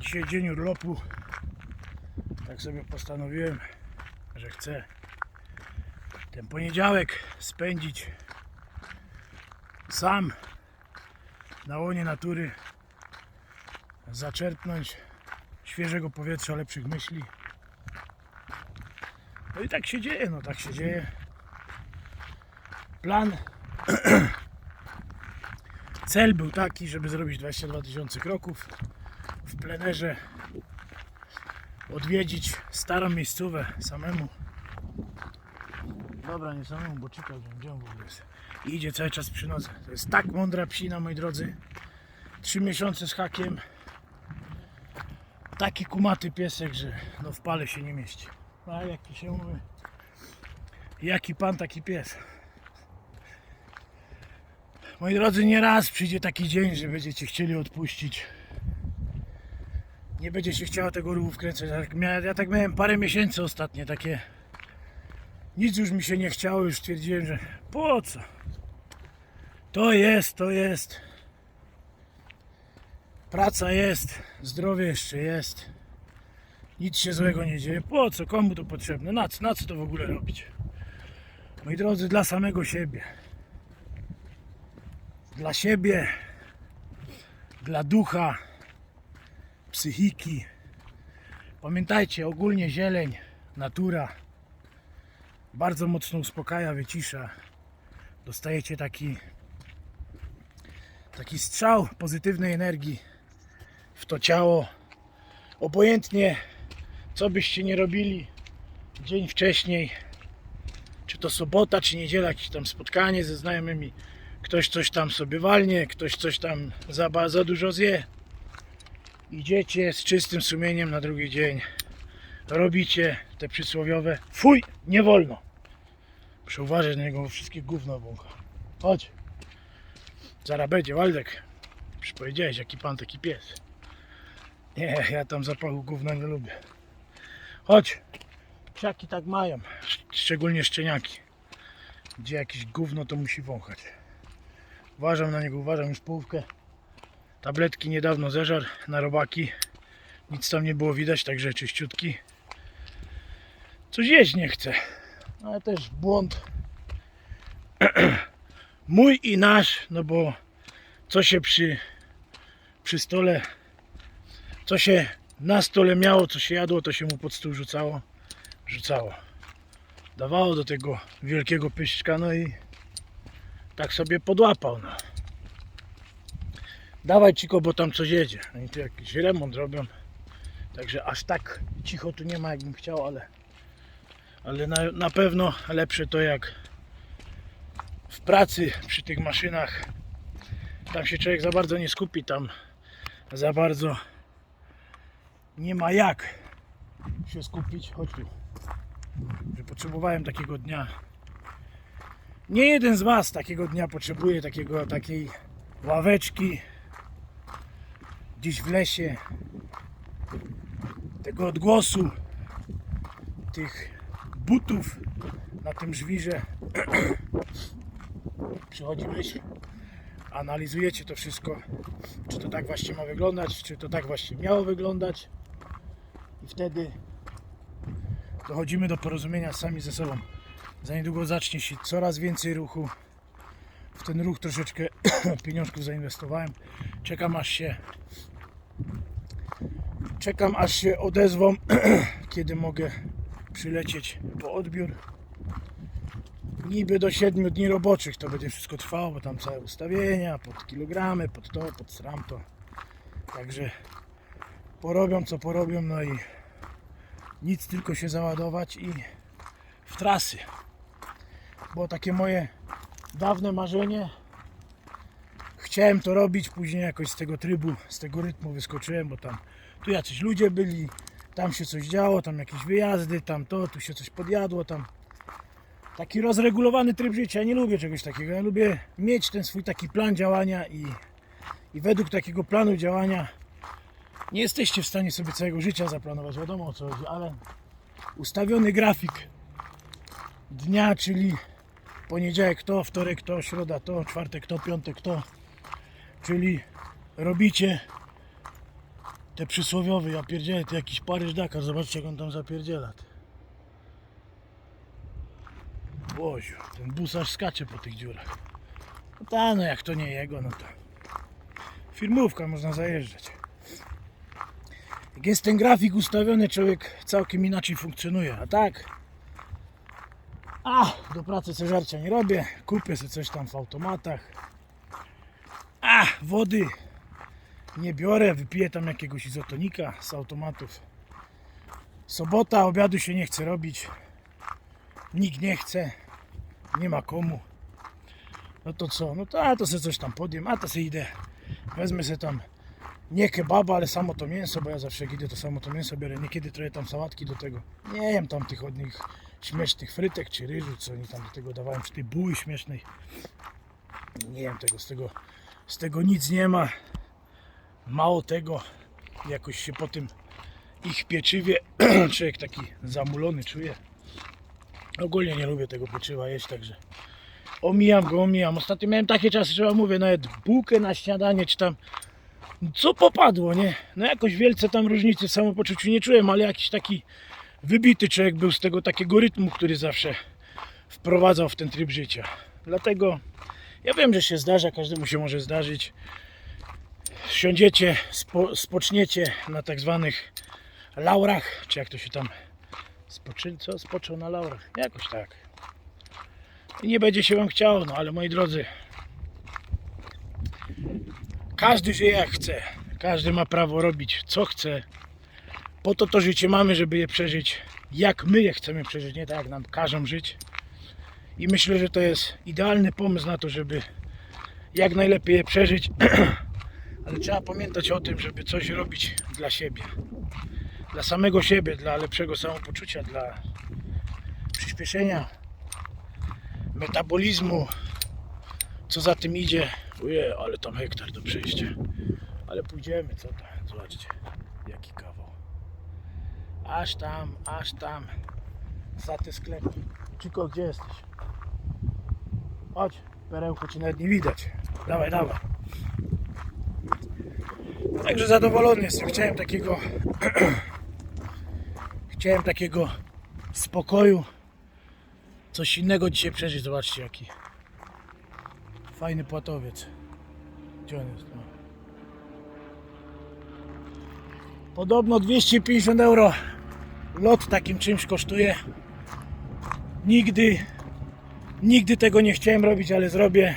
Dzisiaj dzień urlopu. Tak sobie postanowiłem, że chcę ten poniedziałek spędzić sam na łonie natury. Zaczerpnąć świeżego powietrza, lepszych myśli. No i tak się dzieje, no tak się dzieje. Plan, cel był taki, żeby zrobić 22 tysiące kroków w plenerze, odwiedzić starą miejscówę samemu. Dobra, nie samemu, bo czyta, gdzie on w ogóle jest. I idzie cały czas przy nodze. To jest tak mądra psina, moi drodzy. Trzy miesiące z hakiem. Taki kumaty piesek, że no w pale się nie mieści. A jaki się mówi. Jaki pan, taki pies. Moi drodzy, nie raz przyjdzie taki dzień, że będziecie chcieli odpuścić. Nie będzie się chciało tego ruchu wkręcać. Ja tak miałem parę miesięcy ostatnie takie. Nic już mi się nie chciało, już stwierdziłem, że po co? To jest, to jest. Praca jest, zdrowie jeszcze jest. Nic się złego nie dzieje. Po co? Komu to potrzebne? Na co, na co to w ogóle robić? Moi drodzy, dla samego siebie. Dla siebie, dla ducha, psychiki. Pamiętajcie, ogólnie zieleń, natura bardzo mocno uspokaja, wycisza. Dostajecie taki taki strzał pozytywnej energii w to ciało. Obojętnie co byście nie robili dzień wcześniej, czy to sobota, czy niedziela, jakieś tam spotkanie ze znajomymi, ktoś coś tam sobie walnie, ktoś coś tam za, za dużo zje. Idziecie z czystym sumieniem na drugi dzień. Robicie te przysłowiowe fuj, nie wolno. Muszę uważać na niego, bo wszystkie gówno wącha. Chodź. Zaraz będzie, Waldek. Już powiedziałeś, jaki pan, taki pies. Nie, ja tam zapachu gówna nie lubię. Chodź. Psiaki tak mają. Sz- Szczególnie szczeniaki. Gdzie jakieś gówno, to musi wąchać. Uważam na niego, uważam już połówkę. Tabletki niedawno zeżar na robaki. Nic tam nie było widać, także czyściutki. Coś jeść nie chce. Ale też błąd mój i nasz, no bo co się przy, przy stole, co się na stole miało, co się jadło, to się mu pod stół rzucało, rzucało. Dawało do tego wielkiego pyszczka, no i tak sobie podłapał, no. Dawaj Ciko, bo tam coś jedzie. Oni tu jakiś remont robią. Także aż tak cicho tu nie ma, jakbym chciał, ale, ale na, na pewno lepsze to jak w pracy przy tych maszynach. Tam się człowiek za bardzo nie skupi, tam za bardzo nie ma jak się skupić. Chodź tu. Że potrzebowałem takiego dnia. Nie jeden z Was takiego dnia potrzebuje, takiego, takiej ławeczki gdzieś w lesie, tego odgłosu tych butów na tym żwirze. Przychodzi myśl, analizujecie to wszystko, czy to tak właśnie ma wyglądać, czy to tak właśnie miało wyglądać i wtedy dochodzimy do porozumienia sami ze sobą. Za niedługo zacznie się coraz więcej ruchu. W ten ruch troszeczkę pieniążków zainwestowałem. Czekam aż się czekam aż się odezwą, kiedy mogę przylecieć po odbiór. Niby do 7 dni roboczych to będzie wszystko trwało, bo tam całe ustawienia, pod kilogramy, pod to, pod sramto. Także porobią co porobią, no i nic tylko się załadować i w trasy. Było takie moje dawne marzenie. Chciałem to robić, później jakoś z tego trybu, z tego rytmu wyskoczyłem, bo tam tu jacyś ludzie byli, tam się coś działo, tam jakieś wyjazdy, tam to, tu się coś podjadło, tam taki rozregulowany tryb życia. Ja nie lubię czegoś takiego. Ja lubię mieć ten swój taki plan działania i, i według takiego planu działania nie jesteście w stanie sobie całego życia zaplanować, wiadomo o co chodzi, ale ustawiony grafik dnia, czyli poniedziałek to, wtorek to, środa to, czwartek to, piątek to, czyli robicie Te przysłowiowe, ja pierdzielę, to jakiś Paryż Dakar, zobaczcie jak on tam zapierdziela. Boziu, ten bus aż skacze po tych dziurach. No ta, no jak to nie jego, no to firmówka, można zajeżdżać. Jak jest ten grafik ustawiony, człowiek całkiem inaczej funkcjonuje, a tak a, do pracy co żarcia nie robię, kupię sobie coś tam w automatach. A, wody nie biorę, wypiję tam jakiegoś izotonika z automatów. Sobota, obiadu się nie chce robić. Nikt nie chce, nie ma komu. No to co? No to, a to sobie coś tam podjem, a to sobie idę. Wezmę sobie tam nie kebaba, ale samo to mięso, bo ja zawsze idę to samo to mięso biorę. Niekiedy trochę tam sałatki do tego. Nie jem tam tych od nich śmiesznych frytek czy ryżu, co oni tam do tego dawałem, czy tej buły śmiesznej. Nie jem tego, z tego, z tego nic nie ma. Mało tego, jakoś się po tym ich pieczywie człowiek taki zamulony czuje. Ogólnie nie lubię tego pieczywa jeść, także omijam go, omijam. Ostatnio miałem takie czasy, że mówię, nawet bułkę na śniadanie, czy tam co popadło, nie? No jakoś wielce tam różnicy w samopoczuciu nie czułem, ale jakiś taki wybity człowiek był z tego takiego rytmu, który zawsze wprowadzał w ten tryb życia. Dlatego ja wiem, że się zdarza, każdemu się może zdarzyć. Siądziecie, spo, spoczniecie na tak zwanych laurach, czy jak to się tam spoczy, co? Spoczął na laurach, jakoś tak. I nie będzie się wam chciało, no ale moi drodzy, każdy żyje jak chce. Każdy ma prawo robić co chce. Po to to życie mamy, żeby je przeżyć jak my je chcemy przeżyć, nie tak jak nam każą żyć. I myślę, że to jest idealny pomysł na to, żeby jak najlepiej je przeżyć. Ale trzeba pamiętać o tym, żeby coś robić dla siebie. Dla samego siebie, dla lepszego samopoczucia, dla przyspieszenia metabolizmu, co za tym idzie. Ojej, ale tam hektar do przejścia. Ale pójdziemy, co tam? Zobaczcie, jaki kawał. Aż tam, aż tam. Za te sklepy. Czyko, gdzie jesteś? Chodź, perełko ci nawet nie widać. Dawaj, dawaj. Także zadowolony jestem. Chciałem takiego chciałem takiego spokoju. Coś innego dzisiaj przeżyć. Zobaczcie jaki fajny płatowiec. Gdzie on jest? No. Podobno 250 euro lot takim czymś kosztuje. Nigdy, nigdy tego nie chciałem robić, ale zrobię.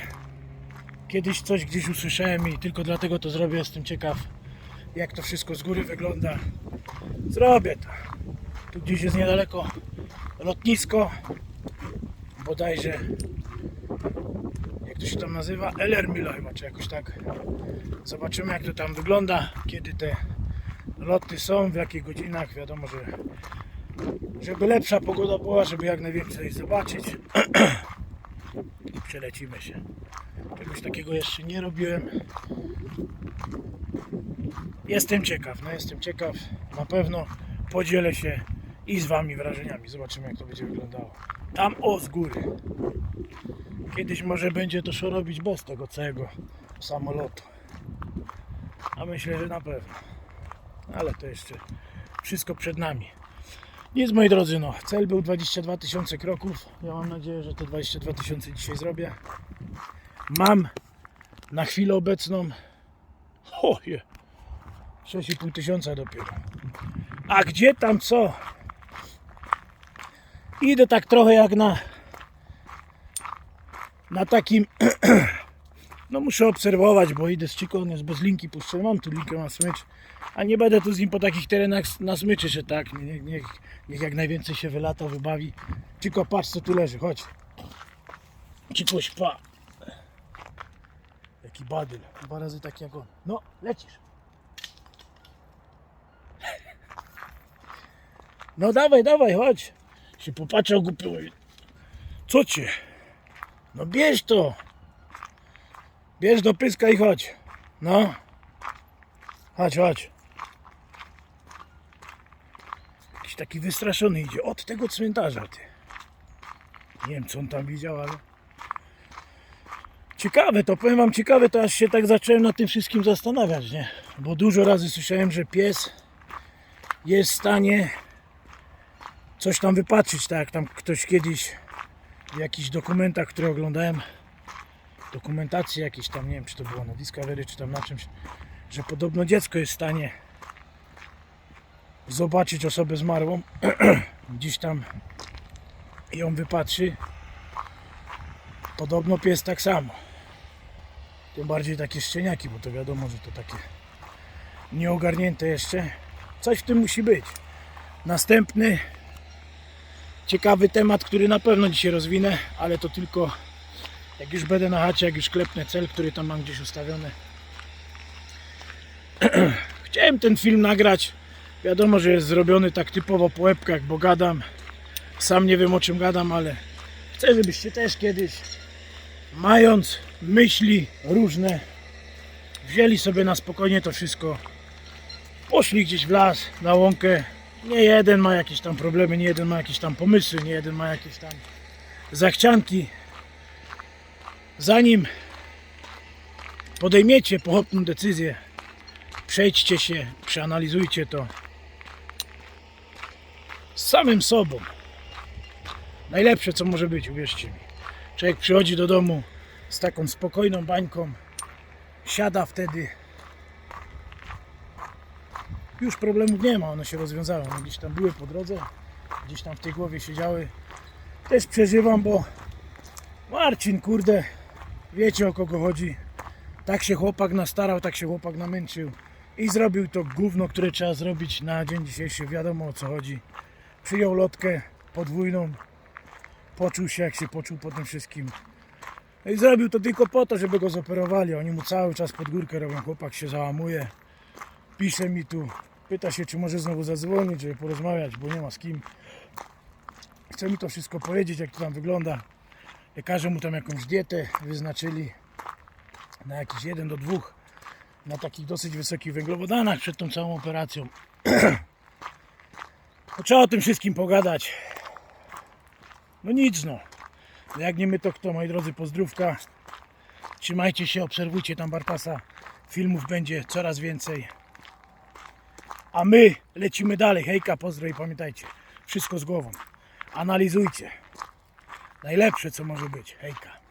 Kiedyś coś gdzieś usłyszałem i tylko dlatego to zrobię. Jestem ciekaw, jak to wszystko z góry wygląda. Zrobię to. Tu gdzieś jest niedaleko lotnisko. Bodajże, jak to się tam nazywa? Ellermila chyba, czy jakoś tak. Zobaczymy, jak to tam wygląda, kiedy te loty są, w jakich godzinach. Wiadomo, że żeby lepsza pogoda była, żeby jak najwięcej zobaczyć. I przelecimy się. Czegoś takiego jeszcze nie robiłem. Jestem ciekaw, no jestem ciekaw. Na pewno podzielę się i z Wami wrażeniami. Zobaczymy jak to będzie wyglądało. Tam o z góry. Kiedyś może będzie to szło robić bez tego całego samolotu. A myślę, że na pewno. Ale to jeszcze wszystko przed nami. Nic moi drodzy, no. Cel był 22 tysiące kroków. Ja mam nadzieję, że te 22 tysiące dzisiaj zrobię. Mam na chwilę obecną o, je, 6,5 tysiąca dopiero. A gdzie tam co? Idę tak trochę jak na na takim no muszę obserwować, bo idę z Chico, jest bez linki puszczony, mam tu linkę, mam smycz, a nie będę tu z nim po takich terenach na smyczy, że tak, niech, niech, niech jak najwięcej się wylata, wybawi. Chico, patrz co tu leży, chodź. Chico, śpa. Jaki badyl, dwa razy taki jak on. No, lecisz. No dawaj, dawaj, chodź. Się popatrzał głupio. Co cię? No bierz to. Bierz do pyska i chodź. No. Chodź, chodź. Jakiś taki wystraszony idzie. Od tego cmentarza, ty. Nie wiem, co on tam widział, ale... Ciekawe, to powiem wam ciekawe, to aż się tak zacząłem nad tym wszystkim zastanawiać, nie? Bo dużo razy słyszałem, że pies jest w stanie coś tam wypatrzyć, tak jak tam ktoś kiedyś w jakichś dokumentach, które oglądałem, dokumentacje jakieś tam, nie wiem czy to było na Discovery, czy tam na czymś, że podobno dziecko jest w stanie zobaczyć osobę zmarłą, gdzieś tam ją wypatrzy. Podobno pies tak samo. Tym bardziej takie szczeniaki, bo to wiadomo, że to takie nieogarnięte jeszcze. Coś w tym musi być. Następny ciekawy temat, który na pewno dzisiaj rozwinę, ale to tylko jak już będę na chacie, jak już klepnę cel, który tam mam gdzieś ustawiony. Chciałem ten film nagrać. Wiadomo, że jest zrobiony tak typowo po łebkach, bo gadam. Sam nie wiem o czym gadam, ale chcę, żebyście też kiedyś, mając myśli różne, wzięli sobie na spokojnie to wszystko, poszli gdzieś w las, na łąkę. Nie jeden ma jakieś tam problemy, nie jeden ma jakieś tam pomysły, nie jeden ma jakieś tam zachcianki. Zanim podejmiecie pochopną decyzję, przejdźcie się, przeanalizujcie to z samym sobą. Najlepsze co może być, uwierzcie mi. Człowiek przychodzi do domu z taką spokojną bańką, siada wtedy. Już problemów nie ma, one się rozwiązały. One gdzieś tam były po drodze, gdzieś tam w tej głowie siedziały. Też przeżywam, bo Marcin, kurde, wiecie o kogo chodzi. Tak się chłopak nastarał, tak się chłopak namęczył i zrobił to gówno, które trzeba zrobić na dzień dzisiejszy. Wiadomo o co chodzi. Przyjął lotkę podwójną, poczuł się jak się poczuł po tym wszystkim. No i zrobił to tylko po to, żeby go zoperowali. Oni mu cały czas pod górkę robią. Chłopak się załamuje. Pisze mi tu, pyta się, czy może znowu zadzwonić, żeby porozmawiać, bo nie ma z kim. Chce mi to wszystko powiedzieć, jak to tam wygląda. Lekarze mu tam jakąś dietę wyznaczyli na jakiś 1 do 2 na takich dosyć wysokich węglowodanach przed tą całą operacją. No, trzeba o tym wszystkim pogadać. No nic no. Jak nie my to kto, moi drodzy, pozdrówka. Trzymajcie się, obserwujcie tam Bartasa. Filmów będzie coraz więcej. A my lecimy dalej. Hejka, pozdro i pamiętajcie, wszystko z głową. Analizujcie. Najlepsze co może być. Hejka.